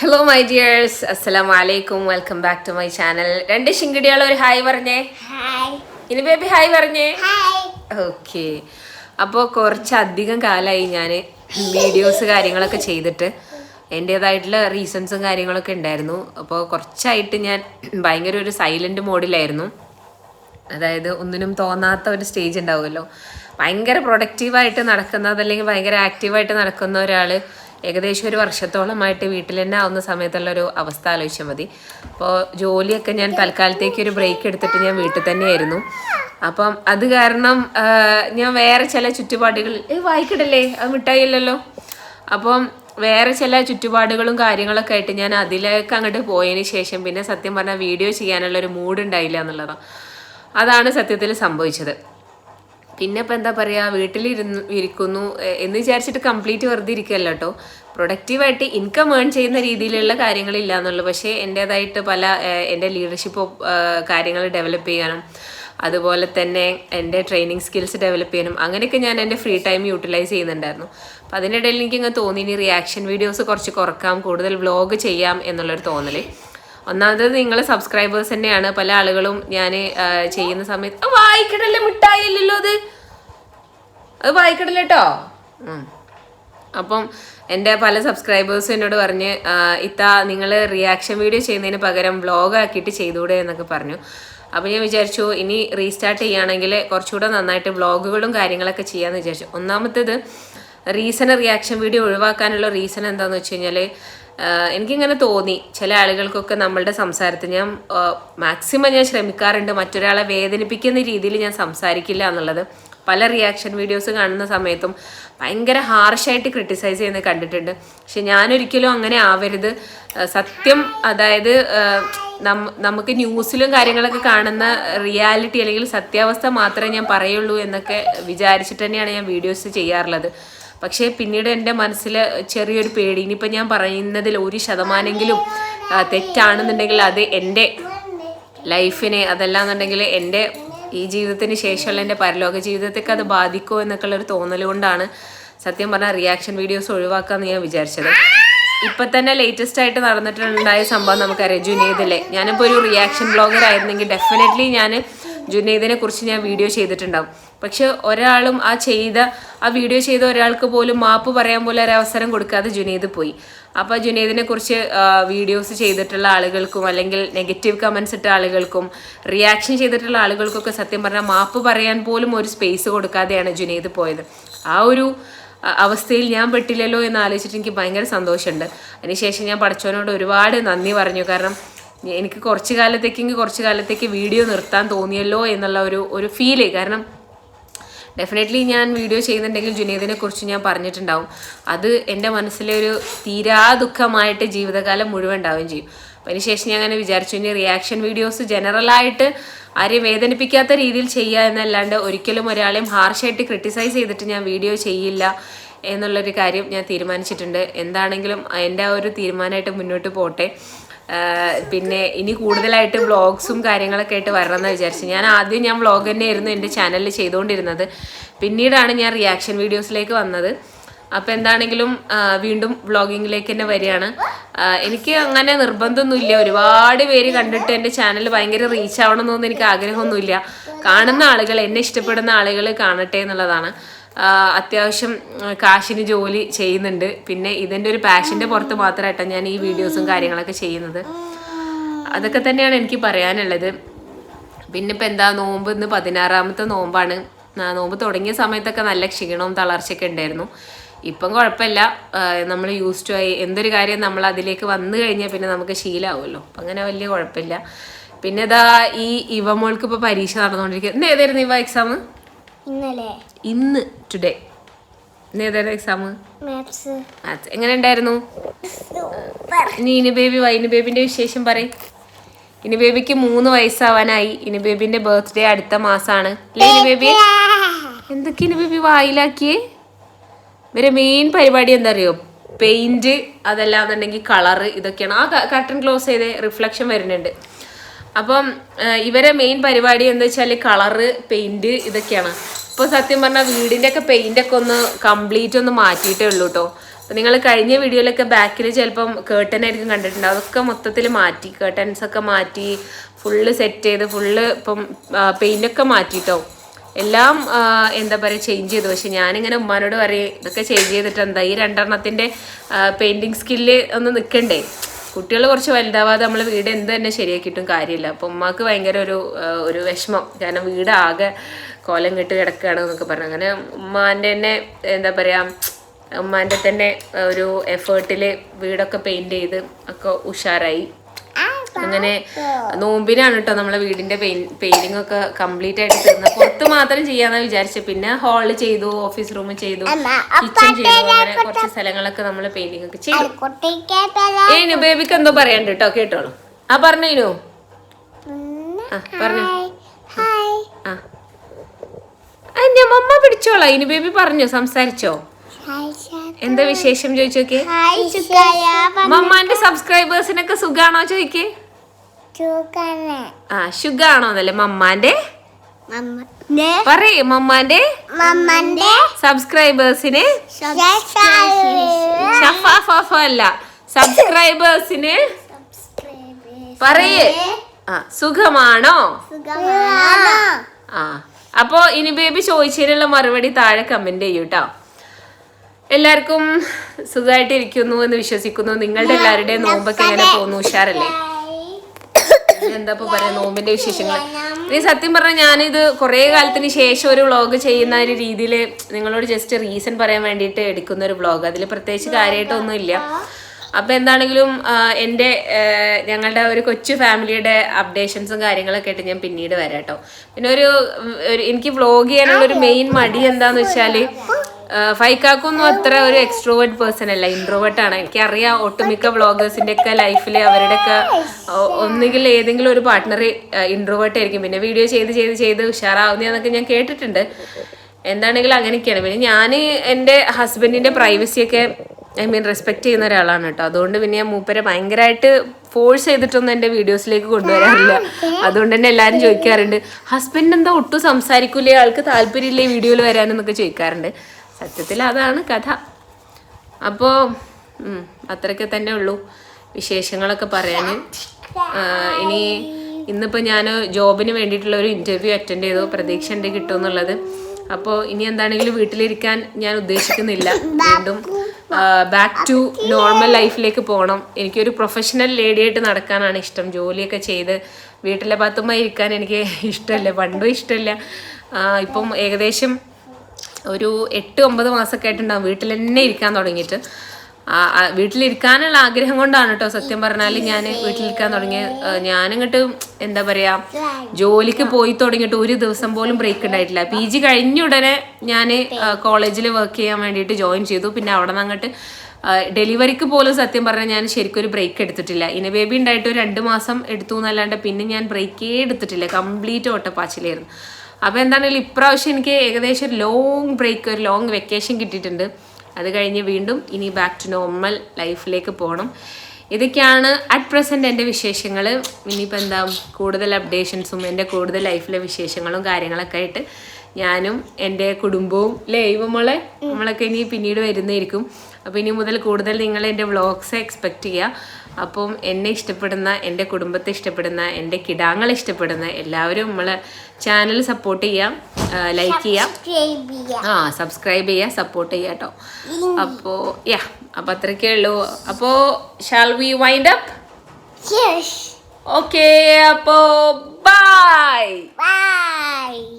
Hello my dears അസ്സലാമു വലൈക്കും welcome back to my channel രണ്ട് ശിങ്കിടികൾ ഒരു ഹായ് പറഞ്ഞേ. ഇനി ബേബി ഹായ് പറഞ്ഞേ. ഓക്കെ അപ്പോൾ കുറച്ചധികം കാലമായി ഞാൻ വീഡിയോസ് കാര്യങ്ങളൊക്കെ ചെയ്തിട്ട്. എന്റേതായിട്ടുള്ള റീസൺസും കാര്യങ്ങളൊക്കെ ഉണ്ടായിരുന്നു. അപ്പോൾ കുറച്ചായിട്ട് ഞാൻ ഭയങ്കര ഒരു സൈലന്റ് മോഡിലായിരുന്നു അതായത് ഒന്നിനും തോന്നാത്ത ഒരു സ്റ്റേജ് ഉണ്ടാവുമല്ലോ. ഭയങ്കര പ്രൊഡക്റ്റീവായിട്ട് നടക്കുന്നത് അല്ലെങ്കിൽ ഭയങ്കര ആക്റ്റീവായിട്ട് നടക്കുന്ന ഒരാൾ ഏകദേശം ഒരു വർഷത്തോളമായിട്ട് വീട്ടിൽ തന്നെ ആവുന്ന സമയത്തുള്ള ഒരു അവസ്ഥ ആലോചിച്ചാൽ മതി. അപ്പോൾ ജോലിയൊക്കെ ഞാൻ തൽക്കാലത്തേക്ക് ഒരു ബ്രേക്ക് എടുത്തിട്ട് ഞാൻ വീട്ടിൽ തന്നെയായിരുന്നു. അപ്പം അത് കാരണം ഞാൻ വേറെ ചില ചുറ്റുപാടുകൾ ഏ അത് മിഠായില്ലല്ലോ അപ്പം വേറെ ചില ചുറ്റുപാടുകളും കാര്യങ്ങളൊക്കെ ആയിട്ട് ഞാൻ അതിലേക്ക് അങ്ങോട്ട് പോയതിന് ശേഷം പിന്നെ സത്യം പറഞ്ഞാൽ വീഡിയോ ചെയ്യാനുള്ള ഒരു മൂഡ് ഉണ്ടായില്ല എന്നുള്ളതാണ്. അതാണ് സത്യത്തിൽ സംഭവിച്ചത്. പിന്നെ ഇപ്പം എന്താ പറയുക വീട്ടിലിരുന്ന് ഇരിക്കുന്നു എന്ന് വിചാരിച്ചിട്ട് കംപ്ലീറ്റ് വെറുതെ ഇരിക്കുകയല്ല കേട്ടോ പ്രൊഡക്റ്റീവായിട്ട് ഇൻകം ഏൺ ചെയ്യുന്ന രീതിയിലുള്ള കാര്യങ്ങളില്ല എന്നുള്ളൂ. പക്ഷേ എന്റെതായിട്ട് പല എന്റെ ലീഡർഷിപ്പ് കാര്യങ്ങൾ ഡെവലപ്പ് ചെയ്യാനും അതുപോലെ തന്നെ എന്റെ ട്രെയിനിങ് സ്കിൽസ് ഡെവലപ്പ് ചെയ്യാനും അങ്ങനെയൊക്കെ ഞാൻ എന്റെ ഫ്രീ ടൈം യൂട്ടിലൈസ് ചെയ്യുന്നുണ്ടായിരുന്നു. അപ്പം അതിനിടയിൽ എനിക്ക് ഇങ്ങനെ തോന്നി ഇനി റിയാക്ഷൻ വീഡിയോസ് കുറച്ച് കുറക്കാം കൂടുതൽ വ്ളോഗ് ചെയ്യാം എന്നുള്ളൊരു തോന്നൽ ഒന്നാമത് നിങ്ങൾ സബ്സ്ക്രൈബേഴ്സ് തന്നെയാണ്. പല ആളുകളും ഞാൻ ചെയ്യുന്ന സമയത്ത് "ആ, വായിക്കണല്ലേ മിഠായില്ലല്ലോ അത്? അത് വായിക്കണല്ലോ കേട്ടോ അപ്പം എന്റെ പല സബ്സ്ക്രൈബേഴ്സും എന്നോട് പറഞ്ഞ് "ആ, ഇത്ത നിങ്ങൾ റിയാക്ഷൻ വീഡിയോ ചെയ്യുന്നതിന് പകരം വ്ളോഗ് ആക്കിയിട്ട് ചെയ്തുകൂടെ എന്നൊക്കെ പറഞ്ഞു. അപ്പോൾ ഞാൻ വിചാരിച്ചു ഇനി റീസ്റ്റാർട്ട് ചെയ്യുകയാണെങ്കിൽ കുറച്ചുകൂടെ നന്നായിട്ട് വ്ളോഗുകളും കാര്യങ്ങളൊക്കെ ചെയ്യാമെന്ന് വിചാരിച്ചു. ഒന്നാമത്തേത് റീസൺ റിയാക്ഷൻ വീഡിയോ ഒഴിവാക്കാനുള്ള റീസൺ എന്താണെന്ന് വെച്ച് കഴിഞ്ഞാൽ എനിക്കിങ്ങനെ തോന്നി ചില ആളുകൾക്കൊക്കെ നമ്മളുടെ സംസാരത്തിൽ ഞാൻ മാക്സിമം ഞാൻ ശ്രമിക്കാറുണ്ട്. മറ്റൊരാളെ വേദനിപ്പിക്കുന്ന രീതിയിൽ ഞാൻ സംസാരിക്കില്ല എന്നുള്ളത്. പല റിയാക്ഷൻ വീഡിയോസ് കാണുന്ന സമയത്തും ഭയങ്കര ഹാർഷായിട്ട് ക്രിട്ടിസൈസ് ചെയ്യുന്നത് കണ്ടിട്ടുണ്ട്. പക്ഷെ ഞാനൊരിക്കലും അങ്ങനെ ആവരുത്. സത്യം അതായത് നമുക്ക് ന്യൂസിലും കാര്യങ്ങളൊക്കെ കാണുന്ന റിയാലിറ്റി അല്ലെങ്കിൽ സത്യാവസ്ഥ മാത്രമേ ഞാൻ പറയുള്ളൂ എന്നൊക്കെ വിചാരിച്ചിട്ട് തന്നെയാണ് ഞാൻ വീഡിയോസ് ചെയ്യാറുള്ളത്. പക്ഷേ പിന്നീട് എന്റെ മനസ്സിൽ ചെറിയൊരു പേടി. ഇനിയിപ്പോൾ ഞാൻ പറയുന്നതിൽ ഒരു ശതമാനെങ്കിലും ആ, തെറ്റാണെന്നുണ്ടെങ്കിൽ അത് എന്റെ ലൈഫിനെ അതല്ലാന്നുണ്ടെങ്കിൽ എന്റെ ഈ ജീവിതത്തിന് ശേഷമുള്ള എന്റെ പരലോക ജീവിതത്തേക്ക് അത് ബാധിക്കുമോ എന്നൊക്കെ ഒരു തോന്നൽ കൊണ്ടാണ് സത്യം പറഞ്ഞാൽ റിയാക്ഷൻ വീഡിയോസ് ഒഴിവാക്കാമെന്ന് ഞാൻ വിചാരിച്ചത്. ഇപ്പൊ തന്നെ ലേറ്റസ്റ്റ് ആയിട്ട് നടന്നിട്ടുണ്ടായ സംഭവം നമുക്കറിയാം. ജുനൈദിലെ ഞാനിപ്പോൾ ഒരു റിയാക്ഷൻ ബ്ലോഗർ ആയിരുന്നെങ്കിൽ ഡെഫിനറ്റ്ലി ഞാൻ ജുനൈദിനെ കുറിച്ച് ഞാൻ വീഡിയോ ചെയ്തിട്ടുണ്ടാവും. പക്ഷെ ഒരാളും ആ ചെയ്ത ആ വീഡിയോ ചെയ്ത ഒരാൾക്ക് പോലും മാപ്പ് പറയാൻ പോലും ഒരു അവസരം കൊടുക്കാതെ ജുനൈദ് പോയി. അപ്പോൾ ജുനൈദിനെ കുറിച്ച് വീഡിയോസ് ചെയ്തിട്ടുള്ള ആളുകൾക്കും അല്ലെങ്കിൽ നെഗറ്റീവ് കമന്റ്സ് ഇട്ട ആളുകൾക്കും റിയാക്ഷൻ ചെയ്തിട്ടുള്ള ആളുകൾക്കൊക്കെ സത്യം പറഞ്ഞാൽ മാപ്പ് പറയാൻ പോലും ഒരു സ്പേസ് കൊടുക്കാതെയാണ് ജുനൈദ് പോയത്. ആ ഒരു അവസ്ഥയിൽ ഞാൻ പെട്ടില്ലല്ലോ എന്ന് ആലോചിച്ചിട്ട് എനിക്ക് ഭയങ്കര സന്തോഷമുണ്ട്. അതിനുശേഷം ഞാൻ പഠിച്ചവനോട് ഒരുപാട് നന്ദി പറഞ്ഞു. കാരണം എനിക്ക് കുറച്ച് കാലത്തേക്കെങ്കിൽ കുറച്ച് കാലത്തേക്ക് വീഡിയോ നിർത്താൻ തോന്നിയല്ലോ എന്നുള്ള ഒരു ഒരു ഫീൽ കാരണം ഡെഫിനറ്റ്ലി ഞാൻ വീഡിയോ ചെയ്യുന്നുണ്ടെങ്കിൽ ജുനീദിനെ കുറിച്ച് ഞാൻ പറഞ്ഞിട്ടുണ്ടാവും. അത് എന്റെ മനസ്സിലെ ഒരു തീരാ ദുഃഖമായിട്ട് ജീവിതകാലം മുഴുവൻ ഉണ്ടാവുകയും ചെയ്യും. അപ്പം അതിനുശേഷം ഞാൻ അങ്ങനെ വിചാരിച്ചു. ഇനി റിയാക്ഷൻ വീഡിയോസ് ജനറലായിട്ട് ആരെയും വേദനിപ്പിക്കാത്ത രീതിയിൽ ചെയ്യുക എന്നല്ലാണ്ട് ഒരിക്കലും ഒരാളെയും ഹാർഷായിട്ട് ക്രിട്ടിസൈസ് ചെയ്തിട്ട് ഞാൻ വീഡിയോ ചെയ്യില്ല എന്നുള്ളൊരു കാര്യം ഞാൻ തീരുമാനിച്ചിട്ടുണ്ട്. എന്താണെങ്കിലും എന്റെ ആ ഒരു തീരുമാനമായിട്ട് മുന്നോട്ട് പോട്ടെ. പിന്നെ ഇനി കൂടുതലായിട്ട് വ്ളോഗ്സും കാര്യങ്ങളൊക്കെ ആയിട്ട് വരണമെന്ന് വിചാരിച്ചു ഞാൻ ആദ്യം ഞാൻ വ്ളോഗ് തന്നെയായിരുന്നു എന്റെ ചാനലിൽ ചെയ്തുകൊണ്ടിരുന്നത്. പിന്നീടാണ് ഞാൻ റിയാക്ഷൻ വീഡിയോസിലേക്ക് വന്നത്. അപ്പോൾ എന്താണെങ്കിലും വീണ്ടും വ്ളോഗിങ്ങിലേക്ക് തന്നെ വരികയാണ്. എനിക്ക് അങ്ങനെ നിർബന്ധമൊന്നുമില്ല. ഒരുപാട് പേര് കണ്ടിട്ട് എന്റെ ചാനൽ ഭയങ്കര റീച്ച് ആവണമെന്നൊന്നും എനിക്ക് ആഗ്രഹമൊന്നുമില്ല. കാണുന്ന ആളുകൾ എന്നെ ഇഷ്ടപ്പെടുന്ന ആളുകൾ കാണട്ടെ എന്നുള്ളതാണ്. അത്യാവശ്യം കാശിന് ജോലി ചെയ്യുന്നുണ്ട്. പിന്നെ ഇതിന്റെ ഒരു പാഷന്റെ പുറത്ത് മാത്രമായിട്ടാണ് ഞാൻ ഈ വീഡിയോസും കാര്യങ്ങളൊക്കെ ചെയ്യുന്നത്. അതൊക്കെ തന്നെയാണ് എനിക്ക് പറയാനുള്ളത്. പിന്നെ ഇപ്പം എന്താ നോമ്പ് ഇന്ന് പതിനാറാമത്തെ നോമ്പാണ്. നോമ്പ് തുടങ്ങിയ സമയത്തൊക്കെ നല്ല ക്ഷീണവും തളർച്ചയൊക്കെ ഉണ്ടായിരുന്നു. ഇപ്പം കുഴപ്പമില്ല. നമ്മൾ യൂസ് ടു ആയി എന്തൊരു കാര്യം നമ്മൾ അതിലേക്ക് വന്നു കഴിഞ്ഞാൽ പിന്നെ നമുക്ക് ശീലമാവുമല്ലോ അപ്പം അങ്ങനെ വലിയ കുഴപ്പമില്ല. പിന്നെ ഇതാ ഈ ഇവമോൾക്ക് ഇപ്പോൾ പരീക്ഷ നടന്നുകൊണ്ടിരിക്കുക ഇന്ന് ഏതായിരുന്നു ഇവ എക്സാം ഇന്നലെ. ഇന്ന് ടുഡേ ഏതായിരുന്നു എക്സാം മാത്സ് മാത്സ് എങ്ങനെ ഉണ്ടായിരുന്നു? ഇനി ഇനി ബേബി വാ ഇനി ബേബിന്റെ വിശേഷം പറയും. ഇനി ബേബിക്ക് മൂന്ന് വയസ്സാവാനായി. ഇനി ബേബിന്റെ ബർത്ത്ഡേ അടുത്ത മാസമാണ് അല്ലേ ഇനി ബേബി എന്തൊക്കെ ഇനി ബേബി വായിലാക്കിയേ? ഇവരെ മെയിൻ പരിപാടി എന്താ അറിയോ പെയിന്റ് അതല്ലാന്നുണ്ടെങ്കിൽ കളറ് ഇതൊക്കെയാണ്. ആ കർട്ടൻ ക്ലോസ് ചെയ്ത് റിഫ്ലക്ഷൻ വരുന്നുണ്ട്. അപ്പം ഇവരെ മെയിൻ പരിപാടി എന്താ വെച്ചാൽ കളറ് പെയിന്റ് ഇതൊക്കെയാണ്. ഇപ്പോൾ സത്യം പറഞ്ഞാൽ വീടിന്റെ ഒക്കെ പെയിന്റ് ഒക്കെ ഒന്ന് കംപ്ലീറ്റ് ഒന്ന് മാറ്റിയിട്ടേ ഉള്ളൂ കേട്ടോ നിങ്ങൾ കഴിഞ്ഞ വീഡിയോയിലൊക്കെ ബാക്കിൽ ചിലപ്പം കേട്ടൻ ആയിരിക്കും കണ്ടിട്ടുണ്ട് അതൊക്കെ മൊത്തത്തിൽ മാറ്റി കേട്ടൻസ് ഒക്കെ മാറ്റി ഫുള്ള് സെറ്റ് ചെയ്ത് ഫുള്ള് ഇപ്പം പെയിന്റൊക്കെ മാറ്റിട്ടോ. എല്ലാം എന്താ പറയുക ചേഞ്ച് ചെയ്തു. പക്ഷെ ഞാനിങ്ങനെ ഉമ്മാനോട് പറയും ഇതൊക്കെ ചേഞ്ച് ചെയ്തിട്ട് എന്താ? ഈ രണ്ടെണ്ണത്തിന്റെ പെയിന്റിങ് സ്കില്ല് ഒന്ന് നിൽക്കണ്ടേ കുട്ടികൾ കുറച്ച് വലുതാവാതെ നമ്മൾ വീട് എന്ത് തന്നെ ശരിയാക്കിയിട്ടും കാര്യമില്ല. അപ്പം ഉമ്മാക്ക് ഭയങ്കര ഒരു ഒരു വിഷമം. കാരണം വീട് ആകെ കോലം കെട്ട് കിടക്കുകയാണ് എന്നൊക്കെ പറഞ്ഞു. അങ്ങനെ ഉമ്മാന്റെ തന്നെ എന്താ പറയുക ഉമ്മാന്റെ തന്നെ ഒരു എഫേർട്ടിൽ വീടൊക്കെ പെയിന്റ് ചെയ്ത് ഒക്കെ ഉഷാറായി. അങ്ങനെ നോമ്പിനാണ് കേട്ടോ നമ്മളെ വീടിന്റെ പെയിന്റിംഗ് ഒക്കെ കംപ്ലീറ്റ് ആയിട്ട് തീർന്നത്. പുറത്ത് മാത്രം ചെയ്യാന്നാ വിചാരിച്ചത് പിന്നെ ഹാൾ ചെയ്തു ഓഫീസ് റൂം ചെയ്തു കിച്ചൺ ചെയ്തു അങ്ങനെ കുറച്ച് സ്ഥലങ്ങളൊക്കെ നമ്മൾ പെയിന്റിംഗ് ഒക്കെ ചെയ്തു ഏനു ബേബിക്ക് എന്തോ പറയണ്ട കേട്ടോ കേട്ടോളൂ. ആ പറഞ്ഞേനു ആ പറഞ്ഞു. ആ. എന്റെ മമ്മ പിടിച്ചോളാം. ഇനി ബേബി പറഞ്ഞോ സംസാരിച്ചോ? എന്താ വിശേഷം? ചോദിച്ചോക്കെ സബ്സ്ക്രൈബേഴ്സിനൊക്കെ സുഖാണോ ചോദിക്കേ ആ സുഖാണോ എന്നല്ലേ മമ്മാന്റെ? പറയേ മമ്മാന്റെ? മമ്മന്റെ? സബ്സ്ക്രൈബേഴ്സിന് അല്ല സബ്സ്ക്രൈബേഴ്സിന് പറയേ. ആ സുഖമാണോ? ആ അപ്പോ ഇനി ബേബി ചോദിച്ചതിനുള്ള മറുപടി താഴെ കമന്റ് ചെയ്യൂ കേട്ടോ എല്ലാവർക്കും സുഖമായിട്ടിരിക്കുന്നു എന്ന് വിശ്വസിക്കുന്നു. നിങ്ങളുടെ എല്ലാവരുടെയും നോമ്പൊക്കെ എങ്ങനെ പോകുന്നു? ഉഷാറല്ലേ? എന്താ പറയാ നോമ്പിന്റെ വിശേഷങ്ങൾ ഇനി സത്യം പറഞ്ഞാൽ ഞാനിത് കുറേ കാലത്തിന് ശേഷം ഒരു വ്ളോഗ് ചെയ്യുന്ന ഒരു രീതിയിൽ നിങ്ങളോട് ജസ്റ്റ് റീസൺ പറയാൻ വേണ്ടിയിട്ട് എടുക്കുന്ന ഒരു വ്ളോഗ്. അതിൽ പ്രത്യേകിച്ച് കാര്യമായിട്ടൊന്നും ഇല്ല. അപ്പൊ എന്താണെങ്കിലും എന്റെ ഞങ്ങളുടെ ഒരു കൊച്ചു ഫാമിലിയുടെ അപ്ഡേഷൻസും കാര്യങ്ങളൊക്കെ ആയിട്ട് ഞാൻ പിന്നീട് വരാം കേട്ടോ പിന്നെ ഒരു എനിക്ക് വ്ളോഗ് ചെയ്യാനുള്ള ഒരു മെയിൻ മടി എന്താന്ന് വെച്ചാൽ ഫൈക്കാക്കൊന്നും അത്ര ഒരു എക്സ്ട്രോവേർഡ് പേഴ്സൺ അല്ല. ഇൻട്രോവേർട്ട് ആണ്. എനിക്കറിയാം ഒട്ടുമിക്ക വ്ളോഗേഴ്സിന്റെ ഒക്കെ ലൈഫിൽ അവരുടെയൊക്കെ ഒക്കെ ഒന്നുകിൽ ഏതെങ്കിലും ഒരു പാർട്ട്ണർ ഇൻട്രോവേർട്ട് ആയിരിക്കും. പിന്നെ വീഡിയോ ചെയ്ത് ചെയ്ത് ചെയ്ത് ഉഷാറാവുന്നതെന്നൊക്കെ ഞാൻ കേട്ടിട്ടുണ്ട്. എന്താണെങ്കിലും അങ്ങനെയൊക്കെയാണ്. പിന്നെ ഞാൻ എന്റെ ഹസ്ബൻഡിന്റെ പ്രൈവസിയൊക്കെ ഐ മീൻ റെസ്പെക്ട് ചെയ്യുന്ന ഒരാളാണ് കേട്ടോ. അതുകൊണ്ട് പിന്നെ ഞാൻ മൂപ്പരെ ഭയങ്കരമായിട്ട് ഫോഴ്സ് ചെയ്തിട്ടൊന്നും എന്റെ വീഡിയോസിലേക്ക് കൊണ്ടുവരാറില്ല. അതുകൊണ്ട് തന്നെ എല്ലാവരും ചോദിക്കാറുണ്ട് ഹസ്ബൻഡ് എന്താ ഒട്ടും സംസാരിക്കൂലേ ആൾക്ക് താല്പര്യമില്ലേ വീഡിയോയിൽ വരാനെന്നൊക്കെ ചോദിക്കാറുണ്ട്. സത്യത്തിൽ അതാണ് കഥ. അപ്പോ അത്രയ്ക്ക് തന്നെ ഉള്ളൂ വിശേഷങ്ങളൊക്കെ പറയാൻ ഇനി ഇന്നിപ്പോൾ ഞാൻ ജോബിന് വേണ്ടിയിട്ടുള്ള ഒരു ഇന്റർവ്യൂ അറ്റൻഡ് ചെയ്തു. പ്രതീക്ഷ ഉണ്ട് കിട്ടുമെന്നുള്ളത്. അപ്പോൾ ഇനി എന്താണെങ്കിലും വീട്ടിലിരിക്കാൻ ഞാൻ ഉദ്ദേശിക്കുന്നില്ല. വീണ്ടും ബാക്ക് ടു നോർമൽ ലൈഫിലേക്ക് പോകണം എനിക്കൊരു പ്രൊഫഷണൽ ലേഡിയായിട്ട് നടക്കാനാണ് ഇഷ്ടം. ജോലിയൊക്കെ ചെയ്ത് വീട്ടിലെ പത്തുമായി ഇരിക്കാൻ എനിക്ക് ഇഷ്ടമല്ല. പണ്ടും ഇഷ്ടമല്ല. ഇപ്പം ഏകദേശം ഒരു എട്ട് ഒമ്പത് മാസമൊക്കെ ആയിട്ടുണ്ടാവും വീട്ടിൽ തന്നെ ഇരിക്കാൻ തുടങ്ങിയിട്ട്. വീട്ടിലിരിക്കാനുള്ള ആഗ്രഹം കൊണ്ടാണ് കേട്ടോ സത്യം പറഞ്ഞാൽ ഞാൻ വീട്ടിലിരിക്കാൻ തുടങ്ങിയ ഞാനങ്ങോട്ട് എന്താ പറയാ ജോലിക്ക് പോയി തുടങ്ങിയിട്ട് ഒരു ദിവസം പോലും ബ്രേക്ക് ഉണ്ടായിട്ടില്ല. പി ജി കഴിഞ്ഞ ഉടനെ ഞാൻ കോളേജിൽ വർക്ക് ചെയ്യാൻ വേണ്ടിയിട്ട് ജോയിൻ ചെയ്തു. പിന്നെ അവിടെ നിന്ന് അങ്ങോട്ട് ഡെലിവറിക്ക് പോലും സത്യം പറഞ്ഞാൽ ഞാൻ ശരിക്കും ഒരു ബ്രേക്ക് എടുത്തിട്ടില്ല. ഇനി ബേബി ഉണ്ടായിട്ട് ഒരു രണ്ട് മാസം എടുത്തു എന്നല്ലാണ്ട് പിന്നെ ഞാൻ ബ്രേക്കേ എടുത്തിട്ടില്ല. കംപ്ലീറ്റ് ഓട്ടപ്പാച്ചിലായിരുന്നു. അപ്പോൾ എന്താണെങ്കിലും ഇപ്രാവശ്യം എനിക്ക് ഏകദേശം ഒരു ലോങ് ബ്രേക്ക് ഒരു ലോങ് വെക്കേഷൻ കിട്ടിയിട്ടുണ്ട്. അത് കഴിഞ്ഞ് വീണ്ടും ഇനി ബാക്ക് ടു നോർമൽ ലൈഫിലേക്ക് പോകണം ഇതൊക്കെയാണ് അറ്റ് പ്രസന്റ് എന്റെ വിശേഷങ്ങൾ ഇനിയിപ്പോൾ എന്താ കൂടുതൽ അപ്ഡേഷൻസും എന്റെ കൂടുതൽ ലൈഫിലെ വിശേഷങ്ങളും കാര്യങ്ങളൊക്കെ ആയിട്ട് ഞാനും എന്റെ കുടുംബവും അല്ലേ ഇവമോളെ? നമ്മളൊക്കെ ഇനി പിന്നീട് വരുന്നതായിരിക്കും. അപ്പോൾ ഇനി മുതൽ കൂടുതൽ നിങ്ങൾ എന്റെ വ്ളോഗ്സ് എക്സ്പെക്റ്റ് ചെയ്യുക അപ്പം എന്നെ ഇഷ്ടപ്പെടുന്ന എന്റെ കുടുംബത്തെ ഇഷ്ടപ്പെടുന്ന എന്റെ കിടാങ്ങളെ ഇഷ്ടപ്പെടുന്ന എല്ലാവരും നമ്മൾ ചാനൽ സപ്പോർട്ട് ചെയ്യാം. ലൈക്ക് ചെയ്യാം. ആ സബ്സ്ക്രൈബ് ചെയ്യാം സപ്പോർട്ട് ചെയ്യുക കേട്ടോ അപ്പോൾ യാ അപ്പോൾ അത്രയ്ക്കേ ഉള്ളൂ. അപ്പോൾ shall we wind up. Okay അപ്പോൾ ബൈ Bye.